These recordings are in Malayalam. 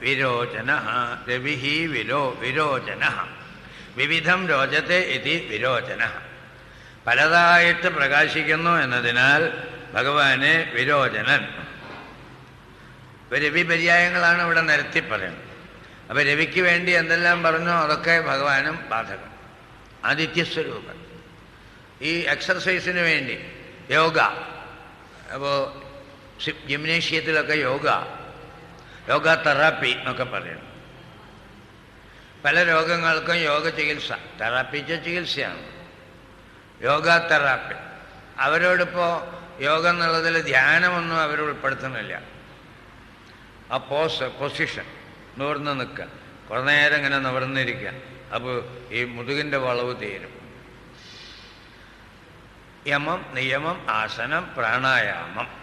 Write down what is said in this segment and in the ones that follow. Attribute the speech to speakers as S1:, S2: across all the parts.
S1: വിരോചന. രവിഹി വിരോ വിരോചന. വിവിധം രോചത്തെ ഇതി വിരോചന. പലതായിട്ട് പ്രകാശിക്കുന്നു എന്നതിനാൽ ഭഗവാനെ വിരോചനൻ. രവി പര്യായങ്ങളാണ് ഇവിടെ നിരത്തി പറയുന്നത്. അപ്പൊ രവിക്ക് വേണ്ടി എന്തെല്ലാം പറഞ്ഞോ അതൊക്കെ ഭഗവാനും ബാധകം. ആദിത്യസ്വരൂപൻ ഈ എക്സർസൈസിന് വേണ്ടി യോഗ. അപ്പോൾ ജിംനേഷ്യത്തിലൊക്കെ യോഗ. യോഗ തെറാപ്പി എന്നൊക്കെ പറയുന്നു പല രോഗങ്ങൾക്കും യോഗ ചികിത്സ തെറാപ്പിച്ച ചികിത്സയാണ്. യോഗ തെറാപ്പി അവരോടിപ്പോൾ യോഗ എന്നുള്ളതിൽ ധ്യാനമൊന്നും അവർ ഉൾപ്പെടുത്തുന്നില്ല. ആ പോസ് പൊസിഷൻ നിവർന്ന് നിൽക്കുക. കുറേ നേരം ഇങ്ങനെ നിവർന്നിരിക്കുക. അപ്പോൾ ഈ മുതുകിന്റെ വളവ് തീരും. യമം നിയമം ആസനം പ്രാണായാമം.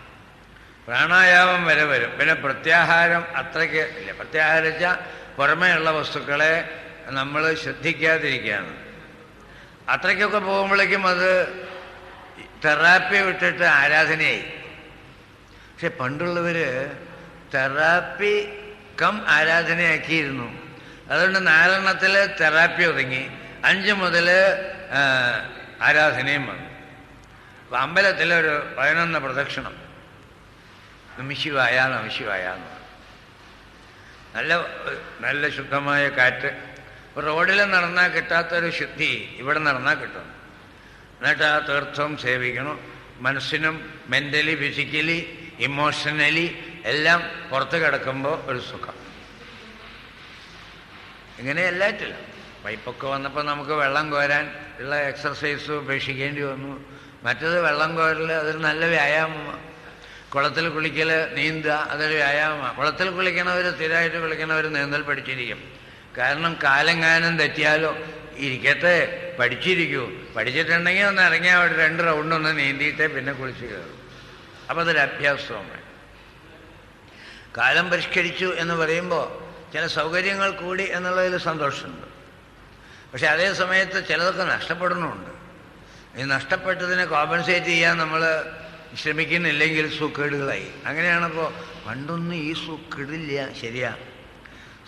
S1: പ്രാണായാമം വരെ വരും. പിന്നെ പ്രത്യാഹാരം അത്രയ്ക്ക് ഇല്ല. പ്രത്യാഹാരം വെച്ചാൽ പുറമേയുള്ള വസ്തുക്കളെ നമ്മൾ ശ്രദ്ധിക്കാതിരിക്കുകയാണ്. അത്രയ്ക്കൊക്കെ പോകുമ്പോഴേക്കും അത് തെറാപ്പി വിട്ടിട്ട് ആരാധനയായി. പക്ഷെ പണ്ടുള്ളവർ തെറാപ്പി കം ആരാധനയാക്കിയിരുന്നു. അതുകൊണ്ട് നാലെണ്ണത്തിൽ തെറാപ്പി ഒതുങ്ങി. അഞ്ച് മുതൽ ആരാധനയും വന്നു. അമ്പലത്തിലൊരു പതിനൊന്ന് പ്രദക്ഷിണം. നമിശിവായ നമിശിവായ എന്ന് നല്ല നല്ല ശുദ്ധമായ കാറ്റ്. റോഡിൽ നടന്നാൽ കിട്ടാത്തൊരു ശുദ്ധി ഇവിടെ നടന്നാൽ കിട്ടും. എന്നിട്ട് ആ തീർത്ഥം സേവിക്കണം. മനസ്സിനും മെന്റലി ഫിസിക്കലി ഇമോഷണലി എല്ലാം പുറത്ത് കിടക്കുമ്പോൾ ഒരു സുഖം. ഇങ്ങനെ എല്ലാറ്റില്ല പൈപ്പൊക്കെ വന്നപ്പോൾ നമുക്ക് വെള്ളം കോരാൻ ഉള്ള എക്സർസൈസ് ഉപേക്ഷിക്കേണ്ടി വന്നു. മറ്റത് വെള്ളം കോരൽ അതൊരു നല്ല വ്യായാമമാണ് കുളത്തിൽ കുളിക്കൽ നീന്തുക അതൊരു വ്യായാമമാണ്. കുളത്തിൽ കുളിക്കണവർ സ്ഥിരമായിട്ട് കുളിക്കണവർ നീന്തൽ പഠിച്ചിരിക്കും. കാരണം കാലെങ്ങാനും തെറ്റിയാലോ ഇരിക്കട്ടെ പഠിച്ചിരിക്കൂ. പഠിച്ചിട്ടുണ്ടെങ്കിൽ ഒന്ന് ഇറങ്ങിയാൽ അവിടെ രണ്ട് റൗണ്ട് ഒന്ന് നീന്തിയിട്ടേ പിന്നെ കുളിച്ച് കയറും. അപ്പം അതൊരു അഭ്യാസവുമാണ് കാലം പരിഷ്കരിച്ചു എന്ന് പറയുമ്പോൾ ചില സൗകര്യങ്ങൾ കൂടി എന്നുള്ളതിൽ സന്തോഷമുണ്ട്. പക്ഷെ അതേ സമയത്ത് ചിലതൊക്കെ നഷ്ടപ്പെടുന്നുമുണ്ട്. ഈ നഷ്ടപ്പെട്ടതിനെ കോമ്പൻസേറ്റ് ചെയ്യാൻ നമ്മൾ ശ്രമിക്കുന്നില്ലെങ്കിൽ സൂക്കേടുകളായി. അങ്ങനെയാണിപ്പോൾ പണ്ടൊന്നും ഈ സൂക്കേടില്ല ശരിയാ.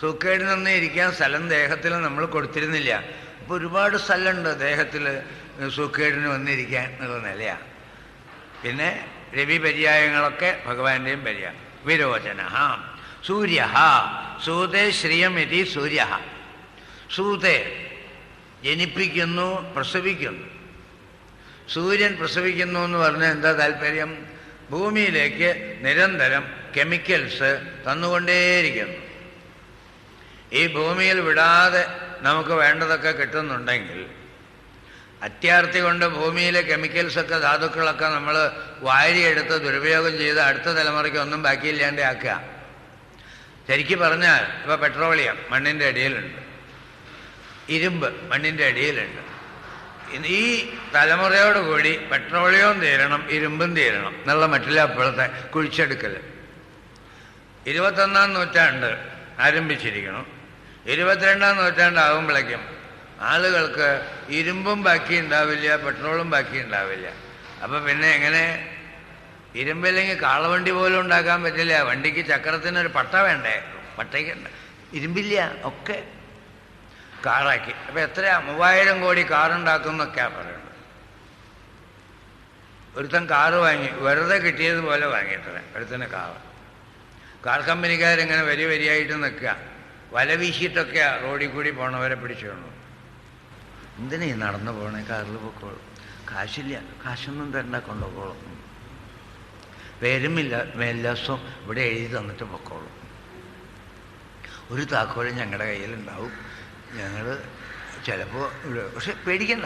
S1: സുഖേടിനൊന്നും ഇരിക്കാൻ സ്ഥലം ദേഹത്തിൽ നമ്മൾ കൊടുത്തിരുന്നില്ല. അപ്പോൾ ഒരുപാട് സ്ഥലമുണ്ട് ദേഹത്തിൽ സൂക്കേടിന് വന്നിരിക്കാൻ എന്നുള്ള നിലയാണ് പിന്നെ രവി പര്യായങ്ങളൊക്കെ ഭഗവാന്റെയും പര്യായം വിരോചന ഹാ. സൂര്യ സൂതേ ശ്രീയം ശ്രിയമിതി സൂര്യ സൂതേ ജനിപ്പിക്കുന്നു പ്രസവിക്കുന്നു. സൂര്യൻ പ്രസവിക്കുന്നു എന്ന് പറഞ്ഞാൽ എന്താ താല്പര്യം? ഭൂമിയിലേക്ക് നിരന്തരം കെമിക്കൽസ് തന്നുകൊണ്ടേയിരിക്കുന്നു. ഈ ഭൂമിയിൽ വിടാതെ നമുക്ക് വേണ്ടതൊക്കെ കിട്ടുന്നുണ്ടെങ്കിൽ അത്യാർത്ഥി കൊണ്ട് ഭൂമിയിലെ കെമിക്കൽസൊക്കെ ധാതുക്കളൊക്കെ നമ്മൾ വാരിയെടുത്ത് ദുരുപയോഗം ചെയ്ത് അടുത്ത തലമുറയ്ക്ക് ഒന്നും ബാക്കിയില്ലാണ്ട് ആക്കുക ശരിക്കും പറഞ്ഞാൽ ഇപ്പോൾ പെട്രോളിയം മണ്ണിന്റെ അടിയിലുണ്ട്. ഇരുമ്പ് മണ്ണിന്റെ അടിയിലുണ്ട്. ഈ തലമുറയോടുകൂടി പെട്രോളിയവും തീരണം ഇരുമ്പും തീരണം എന്നുള്ള മറ്റില്ല അപ്പോഴത്തെ കുഴിച്ചെടുക്കൽ ഇരുപത്തൊന്നാം നൂറ്റാണ്ട് ആരംഭിച്ചിരിക്കണം. ഇരുപത്തിരണ്ടാം നൂറ്റാണ്ടാകുമ്പോഴേക്കും ആളുകൾക്ക് ഇരുമ്പും ബാക്കി ഉണ്ടാവില്ല പെട്രോളും ബാക്കി ഉണ്ടാവില്ല. അപ്പം പിന്നെ എങ്ങനെ? ഇരുമ്പില്ലെങ്കിൽ കാളവണ്ടി പോലും ഉണ്ടാക്കാൻ പറ്റില്ല. വണ്ടിക്ക് ചക്രത്തിനൊരു പട്ട വേണ്ടേ? പട്ടയ്ക്ക് ഇരുമ്പില്ല ഒക്കെ. കാറാക്കി. അപ്പം എത്രയാ? മൂവായിരം കോടി കാറുണ്ടാക്കുന്നൊക്കെയാ പറയുന്നത് ഒരുത്തൻ കാറ് വാങ്ങി വെറുതെ കിട്ടിയതുപോലെ വാങ്ങിയിട്ടേ ഒരുത്തന് കാറ്. കാർ കമ്പനിക്കാരിങ്ങനെ വരി വരിയായിട്ട് നിൽക്കുക. വല വീശിയിട്ടൊക്കെയാ റോഡിൽ കൂടി പോണവരെ പിടിച്ചോണു എന്തിനാ ഈ നടന്നു പോണേ? കാറിൽ പൊക്കോളും. കാശില്ല. കാശൊന്നും തരണ്ട കൊണ്ടുപോകോളും. പേരുമില്ല മേൽലാസവും ഇവിടെ എഴുതി തന്നിട്ട് പൊക്കോളും. ഒരു താക്കോലും ഞങ്ങളുടെ കയ്യിലുണ്ടാവും. ഞങ്ങൾ ചിലപ്പോൾ പക്ഷെ പേടിക്കണ്ട.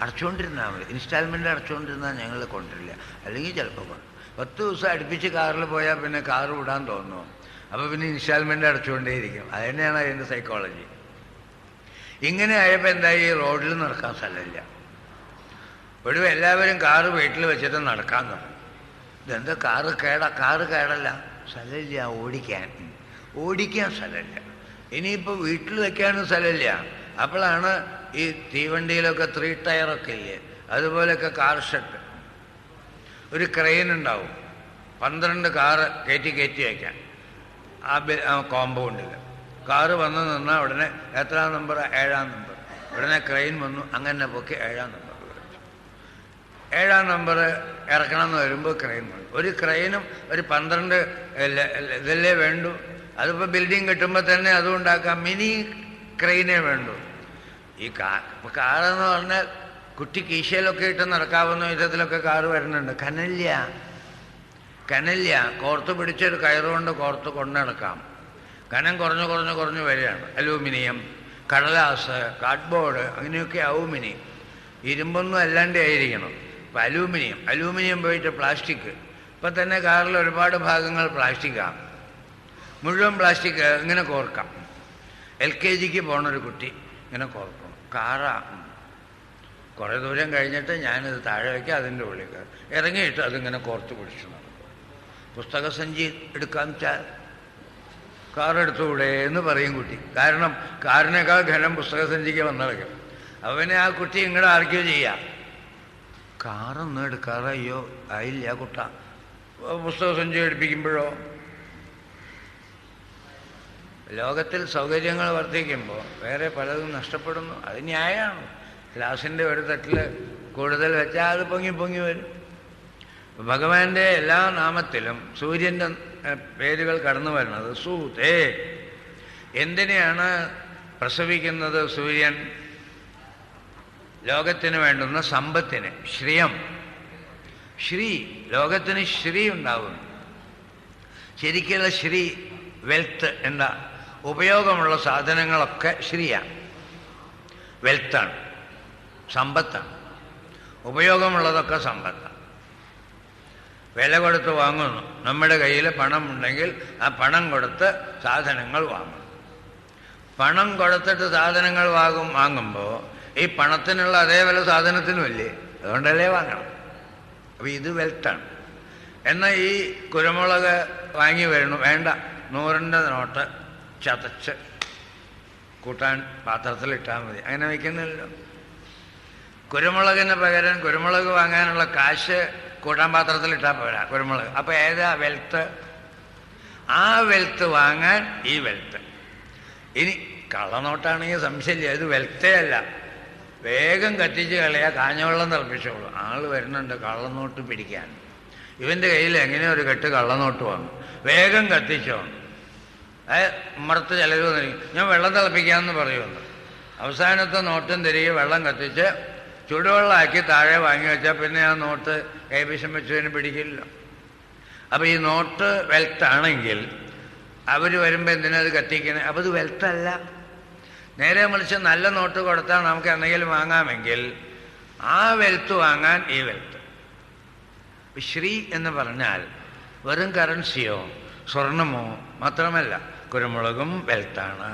S1: അടച്ചുകൊണ്ടിരുന്നാൽ മതി. ഇൻസ്റ്റാൾമെന്റ് അടച്ചുകൊണ്ടിരുന്നാൽ ഞങ്ങൾ കൊണ്ടിരില്ല അല്ലെങ്കിൽ ചിലപ്പോൾ കൊണ്ട് പത്ത് ദിവസം അടുപ്പിച്ച് കാറിൽ പോയാൽ പിന്നെ കാർ വിടാൻ തോന്നുന്നു അപ്പോൾ പിന്നെ ഇൻസ്റ്റാൾമെന്റ് അടച്ചുകൊണ്ടേയിരിക്കും അത് തന്നെയാണ് അതിന്റെ സൈക്കോളജി ഇങ്ങനെ ആയപ്പോൾ എന്തായി? റോഡിൽ നടക്കാൻ സ്ഥലമില്ല. ഒടുവ് എല്ലാവരും കാറ് വീട്ടിൽ വെച്ചിട്ട് നടക്കാൻ തുടങ്ങി. ഇതെന്താ? കാറ് കേട കാറ് കേടല്ല. സ്ഥലമില്ല. ഓടിക്കാൻ. ഓടിക്കാൻ സ്ഥലമില്ല. ഇനിയിപ്പോൾ വീട്ടിൽ വെക്കാനും സ്ഥലമില്ല. അപ്പോഴാണ് ഈ തീവണ്ടിയിലൊക്കെ ത്രീ ടയറൊക്കെ ഇല്ലേ? അതുപോലെയൊക്കെ കാർ ഷെഡ് ഒരു ക്രെയിൻ ഉണ്ടാവും. പന്ത്രണ്ട് കാറ് കയറ്റി കയറ്റി വയ്ക്കാൻ. ആ കോമ്പൗണ്ടിൽ കാറ് വന്ന് നിന്നാൽ ഉടനെ എത്രാം നമ്പർ ഏഴാം നമ്പർ ഉടനെ ക്രെയിൻ വന്നു അങ്ങനെ പൊക്കി ഏഴാം നമ്പർ ഏഴാം നമ്പർ ഇറക്കണം എന്ന് വരുമ്പോൾ ക്രെയിൻ വന്നു. ഒരു ക്രെയിനും ഒരു പന്ത്രണ്ട് ഇതല്ലേ വേണ്ടു? അതിപ്പോൾ ബിൽഡിംഗ് കിട്ടുമ്പോൾ തന്നെ അതും ഉണ്ടാക്കാം. മിനി ക്രെയിനേ വേണ്ടു. ഈ കാർ കാറെന്ന് പറഞ്ഞാൽ കുട്ടി കീശയിലൊക്കെ ഇട്ട് നടക്കാവുന്ന വിധത്തിലൊക്കെ കാറ് വരുന്നുണ്ട്. കനല്യ കനല്യ കോർത്ത് പിടിച്ചൊരു കയറുകൊണ്ട് കോർത്ത് കൊണ്ടു നടക്കാം. കനം കുറഞ്ഞു കുറഞ്ഞു കുറഞ്ഞു വരികയാണ്. അലൂമിനിയം കടലാസ് കാർഡ്ബോർഡ് അങ്ങനെയൊക്കെ ആവും ഇനി ഇരുമ്പൊന്നും അല്ലാണ്ട് ആയിരിക്കണം. ഇപ്പം അലൂമിനിയം. അലൂമിനിയം പോയിട്ട് പ്ലാസ്റ്റിക്. ഇപ്പം തന്നെ കാറിൽ ഒരുപാട് ഭാഗങ്ങൾ പ്ലാസ്റ്റിക്കാണ് മുഴുവൻ പ്ലാസ്റ്റിക് ഇങ്ങനെ കോർക്കാം. എൽ കെ ജിക്ക് പോണൊരു കുട്ടി ഇങ്ങനെ കോർക്കണം കാറാ. കുറേ ദൂരം കഴിഞ്ഞിട്ട് ഞാനിത് താഴെ വയ്ക്കുക അതിന്റെ ഉള്ളിൽ ഇറങ്ങിയിട്ട് അതിങ്ങനെ കോർത്ത് പിടിച്ചു പുസ്തക സഞ്ചി എടുക്കാൻ വെച്ചാൽ കാറെടുത്തുകൂടെ എന്ന് പറയും കുട്ടി. കാരണം കാറിനേക്കാൾ ഘനം പുസ്തകസഞ്ചിക്ക് വന്നിളക്കും അവനെ ആ കുട്ടി ഇങ്ങോട്ട് ആർക്കോ ചെയ്യാം. കാറൊന്നും എടുക്കാതെ അയ്യോ ആയില്ല കുട്ട. പുസ്തകസഞ്ചി എടുപ്പിക്കുമ്പോഴോ? ലോകത്തിൽ സൗകര്യങ്ങൾ വർദ്ധിക്കുമ്പോൾ വേറെ പലതും നഷ്ടപ്പെടുന്നു. അത് ന്യായമാണ്. ഗ്ലാസിന്റെ ഒരു തട്ടിൽ കൂടുതൽ വെച്ചാൽ അത് പൊങ്ങി പൊങ്ങി വരും. ഭഗവാന്റെ എല്ലാ നാമത്തിലും സൂര്യന്റെ പേരുകൾ കടന്നു വരുന്നത് സൂതേ. എന്തിനെയാണ് പ്രസവിക്കുന്നത് സൂര്യൻ? ലോകത്തിന് വേണ്ടുന്ന സമ്പത്തിന് ശ്രീയം. ശ്രീ ലോകത്തിന് ശ്രീ ഉണ്ടാകുന്നു ശരിക്കുള്ള ശ്രീ വെൽത്ത് എന്താ ഉപയോഗമുള്ള സാധനങ്ങളൊക്കെ ശരിയാണ്. വെൽത്താണ് സമ്പത്താണ്. ഉപയോഗമുള്ളതൊക്കെ സമ്പത്താണ്. വില കൊടുത്ത് വാങ്ങുന്നു. നമ്മുടെ കയ്യിൽ പണം ഉണ്ടെങ്കിൽ ആ പണം കൊടുത്ത് സാധനങ്ങൾ വാങ്ങും പണം കൊടുത്തിട്ട് സാധനങ്ങൾ വാങ്ങും വാങ്ങുമ്പോൾ ഈ പണത്തിനുള്ള അതേ വില സാധനത്തിനും ഇല്ലേ അതുകൊണ്ടല്ലേ വാങ്ങണം. അപ്പോൾ ഇത് വെൽത്താണ്. എന്നാൽ ഈ കുരുമുളക് വാങ്ങി വരണം വേണ്ട. നൂറിന്റെ നോട്ട് ചതച്ച് കൂട്ടാൻ പാത്രത്തിലിട്ടാൽ മതി. അങ്ങനെ വയ്ക്കുന്നില്ലല്ലോ. കുരുമുളകിന് പകരം കുരുമുളക് വാങ്ങാനുള്ള കാശ് കൂട്ടാൻ പാത്രത്തിലിട്ടാൽ പോരാ കുരുമുളക്. അപ്പോൾ ഏതാ വെൽത്ത്? ആ വെൽത്ത് വാങ്ങാൻ ഈ വെൽത്ത്. ഇനി കള്ളനോട്ടാണെങ്കിൽ സംശയമില്ല. ഇത് വെൽത്തേ അല്ല. വേഗം കത്തിച്ച് കളയാ കാഞ്ഞവെള്ളം തിളപ്പിച്ചോളൂ. ആൾ വരുന്നുണ്ട് കള്ളനോട്ട് പിടിക്കാൻ. ഇവന്റെ കയ്യിൽ എങ്ങനെ ഒരു കെട്ട് കള്ളനോട്ട് വന്നു. വേഗം കത്തിച്ചോ അത് മറത്ത് വന്നിരിക്കും. ഞാൻ വെള്ളം തിളപ്പിക്കാമെന്ന് പറയുമെന്ന് അവസാനത്തെ നോട്ടും തിരികെ വെള്ളം കത്തിച്ച് ചൂടുവെള്ളമാക്കി താഴെ വാങ്ങി വെച്ചാൽ പിന്നെ ആ നോട്ട് കൈവശം വെച്ചതിന് പിടിക്കില്ല. അപ്പോൾ ഈ നോട്ട് വെൽത്താണെങ്കിൽ അവർ വരുമ്പോൾ എന്തിനത് കത്തിക്കണേ? അപ്പോൾ ഇത് വെൽത്തല്ല. നേരെ മറിച്ച് നല്ല നോട്ട് കൊടുത്താൽ നമുക്ക് എന്തെങ്കിലും വാങ്ങാമെങ്കിൽ ആ വെൽത്ത് വാങ്ങാൻ ഈ വെൽത്ത്. ശ്രീ എന്ന് പറഞ്ഞാൽ വെറും കറൻസിയോ സ്വർണമോ മാത്രമല്ല. കുരുമുളകും വെൽത്താണ്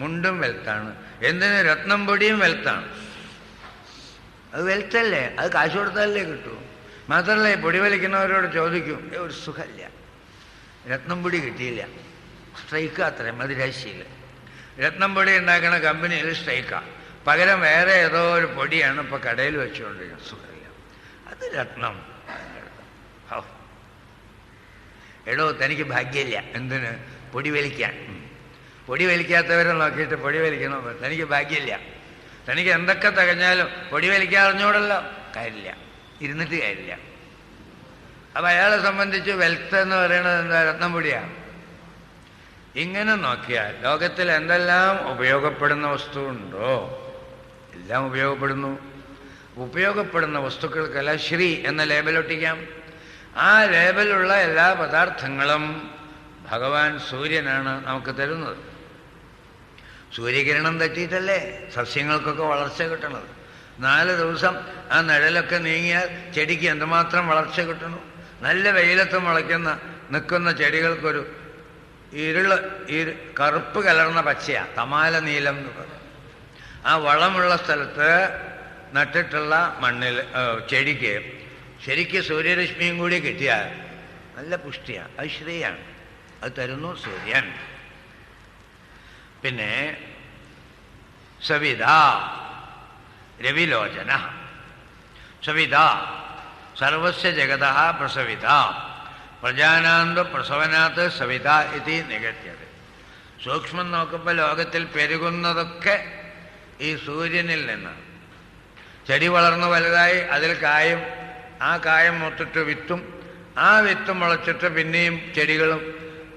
S1: മുണ്ടും വെൽത്താണ് എന്തിന് രത്നം പൊടിയും വെൽത്താണ്. അത് വെൽത്തല്ലേ? അത് കാശ് കൊടുത്താലേ കിട്ടൂ. മാത്രമല്ല പൊടി വലിക്കുന്നവരോട് ചോദിക്കും ഒരു സുഖമില്ല. രത്നം പൊടി കിട്ടിയില്ല. സ്ട്രൈക്ക് അത്രയും അത് രഹസ്യമില്ല രത്നം പൊടി ഉണ്ടാക്കുന്ന കമ്പനിയിൽ സ്ട്രൈക്കാണ് പകരം വേറെ ഏതോ ഒരു പൊടിയാണ് ഇപ്പോൾ കടയിൽ വെച്ചുകൊണ്ടിരിക്കുന്നത്. സുഖമില്ല. അത് രത്നം. എടോ തനിക്ക് ഭാഗ്യമില്ല. എന്തിന്? പൊടി വലിക്കാൻ പൊടി വലിക്കാത്തവരെ നോക്കിയിട്ട് പൊടി വലിക്കണം തനിക്ക് ഭാഗ്യമില്ല. തനിക്ക് എന്തൊക്കെ തികഞ്ഞാലും പൊടി വലിക്കാൻ അറിഞ്ഞോടല്ലോ? കാര്യമില്ല. ഇരുന്നിട്ട് കാര്യമില്ല. അപ്പൊ അയാളെ സംബന്ധിച്ച് വെൽത്ത് എന്ന് പറയുന്നത് എന്താ? രത്നം പൊടിയാണ് ഇങ്ങനെ നോക്കിയാൽ ലോകത്തിൽ എന്തെല്ലാം ഉപയോഗപ്പെടുന്ന വസ്തു ഉണ്ടോ എല്ലാം ഉപയോഗപ്പെടുന്നു. ഉപയോഗപ്പെടുന്ന വസ്തുക്കൾക്കെല്ലാം ശ്രീ എന്ന ലേബലൊട്ടിക്കാം ആ ലേബലുള്ള എല്ലാ പദാർത്ഥങ്ങളും ഭഗവാൻ സൂര്യനാണ് നമുക്ക് തരുന്നത്. സൂര്യകിരണം തെറ്റിയിട്ടല്ലേ? സസ്യങ്ങൾക്കൊക്കെ വളർച്ച കിട്ടണത്. നാല് ദിവസം ആ നിഴലൊക്കെ നീങ്ങിയാൽ ചെടിക്ക് എന്തുമാത്രം വളർച്ച കിട്ടണം? നല്ല വെയിലത്ത് മുളയ്ക്കുന്ന നിൽക്കുന്ന ചെടികൾക്കൊരു ഇരുൾ ഇരു കറുപ്പ് കലർന്ന പച്ചയാണ് തമാല നീലം എന്ന് പറയും. ആ വളമുള്ള സ്ഥലത്ത് നട്ടിട്ടുള്ള മണ്ണിൽ ചെടിക്ക് ശരിക്ക് സൂര്യരശ്മിയും കൂടി കിട്ടിയാൽ നല്ല പുഷ്ടിയാണ് അത് ശ്രീയാണ്. അത് തരുന്നു സൂര്യൻ പിന്നെ സവിത രവിലോചന. സവിത സർവസ്യ ജഗത പ്രസവിത. പ്രജാനാന്ത പ്രസവനാത്ത് സവിത ഇതി നികത്തിയത് സൂക്ഷ്മം നോക്കുമ്പോൾ ലോകത്തിൽ പെരുകുന്നതൊക്കെ ഈ സൂര്യനിൽ നിന്നാണ് ചെടി വളർന്ന് വലുതായി അതിൽ കായും ആ കായം മൊത്തിട്ട് വിത്തും ആ വിത്തും മുളച്ചിട്ട് പിന്നെയും ചെടികളും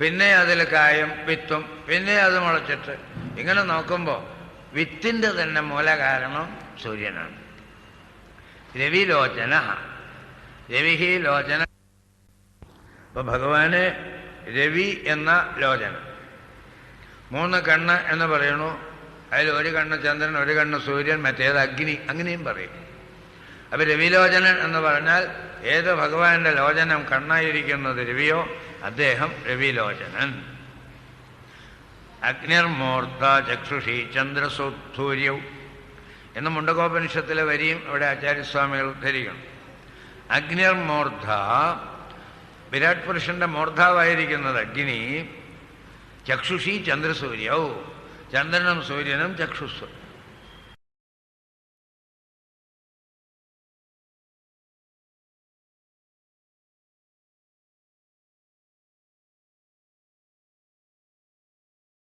S1: പിന്നെ അതിൽ കായും വിത്തും പിന്നെ അത് മുളച്ചിട്ട്. ഇങ്ങനെ നോക്കുമ്പോൾ വിത്തിന്റെ തന്നെ മൂലകാരണം സൂര്യനാണ്. രവിലോചന രവിഹി ലോചന. ഇപ്പൊ ഭഗവാന് രവി എന്ന ലോചന. മൂന്ന് കണ്ണ് എന്ന് പറയണു അതിൽ ഒരു കണ്ണ് ചന്ദ്രൻ ഒരു കണ്ണ് സൂര്യൻ മറ്റേത് അഗ്നി അങ്ങനെയും പറയും. അപ്പൊ രവിലോചനൻ എന്ന് പറഞ്ഞാൽ ഏത് ഭഗവാന്റെ ലോചനം കണ്ണായിരിക്കുന്നത് രവിയോ അദ്ദേഹം രവിലോചനൻ. അഗ്നിർമൂർത്ത ചക്ഷുഷി ചന്ദ്രസൂര്യവും എന്ന് മുണ്ടകോപനിഷത്തിലെ വരിയും ഇവിടെ ആചാര്യസ്വാമികൾ ധരിക്കണം അഗ്നിർമൂർധ വിരാട് പുരുഷന്റെ മൂർധാവായിരിക്കുന്നത് അഗ്നി ചക്ഷുഷി ചന്ദ്രസൂര്യൗ. ചന്ദ്രനും സൂര്യനും ചക്ഷുസ്